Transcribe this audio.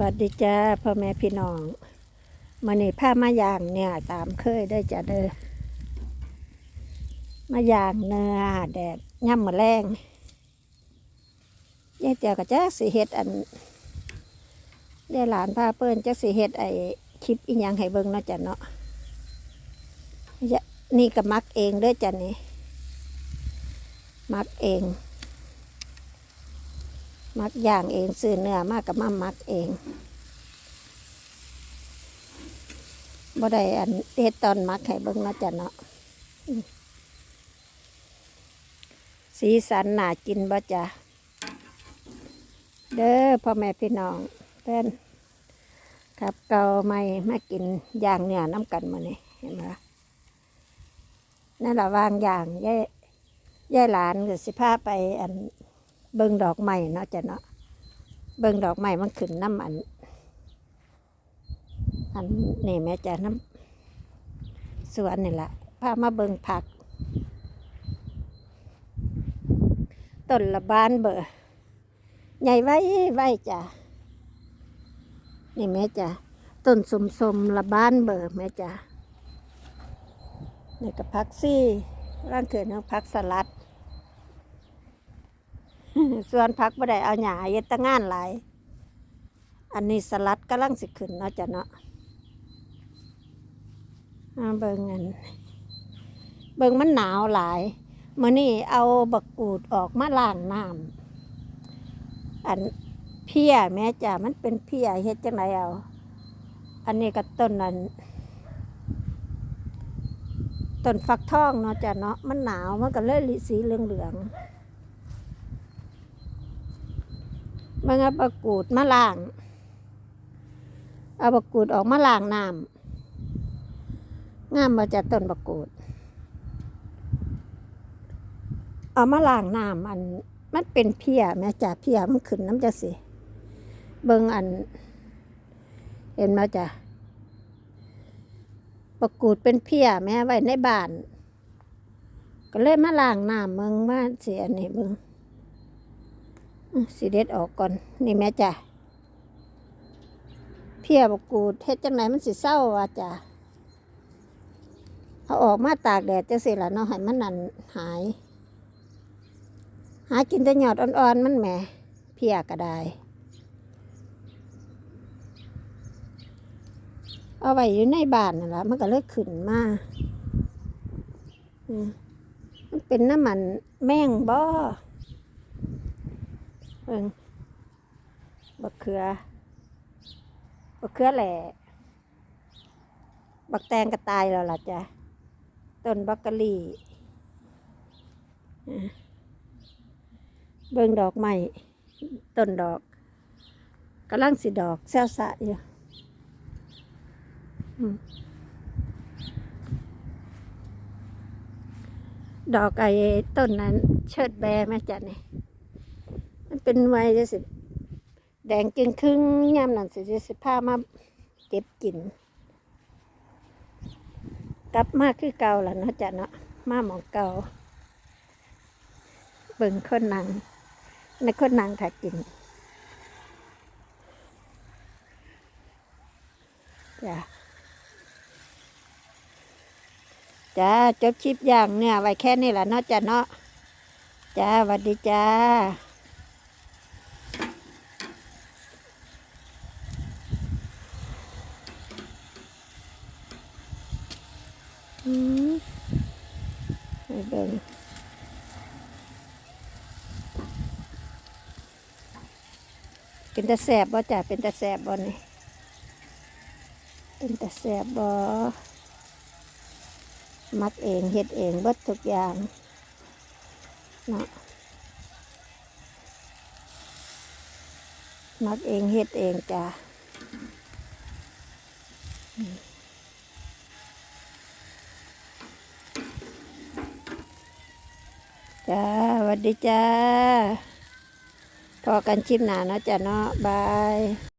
วัสดีจ้าพ่อแม่พี่น้องมันนี่ผ้ามายางเนี่ย ตามเคยได้จ้ะเด้อมายางเนื้อแดดย่ำมะแรงยายเจียวกับจ้าสีเฮ็ดอันยายหลานพาเปิ้นจ้าสีเฮ็ดไอคลิปอีหยังให้เบิ่งเนาะจ้ะเนาะยะนี่ก็มักเองเด้อจ้ะนี่มักเอง มักย่างเองซื้อเนื้อมากกับมามักเองบ่ได้อันเฮ็ดตอนมักให้เบิ่งนาะจ้ะเนาะสีสันหนากินบ่จ้ะเด้อพ่อแม่พี่น้องเพื่อนครับเก่าไม่มากินย่างเนื้อน้ำกันมาเนี่ยเห็นไหมนั่นละวางอย่างยายยายหลานก็สิพาไปอัน เบิ่งดอกไม้เนาะจ้ะเนาะเบิ่งดอกไม้มันขึ้นน้ำอัน อันนี่แม่จ้ะน้ำสวนนี่แหละพามาเบิ่งผักต้นละบานเบอร์ใหญ่ไว้ไว้จ้ะนี่แม่จ้ะต้นสมสมละบานเบอร์แม่จ้ะนี่กับผักซี่ร่างเกิดเนาะผักสลัด ส่วนพักบ่ได้เอาหญ้าเย็ดตะงานหลาย อันนี้สลัดกำลังสิขึ้นเนาะจ้ะเนาะอ่าเบิ่งอันเบิ่งมันหนาวหลายมื้อนี้เอาบักกูดออกมาล้างน้ำอันเพี้ยแม่จ้ะมันเป็นเพี้ยเฮ็ดจังไดเอา อันนี้ก็ต้นนั้นต้นฟักทองเนาะจ้ะเนาะมันหนาวมันก็เลยสีเหลืองๆ มันเอาบะกรูดมาล้าง เอาบะกรูดออกมาล้างน้ำงามมาจากต้นบะกรูด เอามาล้างน้ำอันมันเป็นเพียแม่จ่าเพียมันขึ้นน้ำจะสิเบิงอัน เห็นมาจ้ะบะกูดเป็นเพียแม่ไว้ในบ้าน ก็เลยมาล้างน้ำเมืองมาเสียนี่เบิง สีเด็ดออกก่อน นี่แม่จ้ะเพียบกูดเฮ็ดจังไหนมันสิเศร้าว่ะจ้ะเอาออกมาตากแดดจังสิล่ะเนาะให้มันนั่นหาย หากินแต่หยอดอ่อนๆ มันแหมเพียก็ได้ เอาไว้อยู่ในบ้านนั่นละมันก็เลยขึ้นมาอืมันเป็นน้ำมันแมงบ่อ เอิงบักเขือ บักเขือแหล่ บักแตงก็ตายแล้วล่ะจ้ะ ต้นบักกะลี่เบิ่งดอกไม้ต้นดอกกำลังสิดอกแซวสะอยู่ดอกไอ้ต้นนั้นเชิดแบแม่จ้ะนี่ มันเป็นไว้จะสิ แดงจึงครึ่งยามนั่นสิจะสิผ้ามาเก็บกิน กลับมาคือเก่าแล้วเนาะจ้ะเนาะมาหมองเก่าเบิ่งคนนังในคนนังถ่ายกินจ้ะจ้าจบคลิปอย่างเนี่ยไว้แค่นี้แหละเนาะจ้ะเนาะจ้าสวัสดีจ้า อืมเบิ่งเป็นตาแสบบ่จ้ะเป็นตาแสบบ่นี่เป็นตาแสบบ่มักเองเฮ็ดเองเบิดทุกอย่างเนาะมักเองเฮ็ดเองจ้ะ จ้าสวัสดีจ้า พอกันชิมหนาเนาะจ้ะเนาะบาย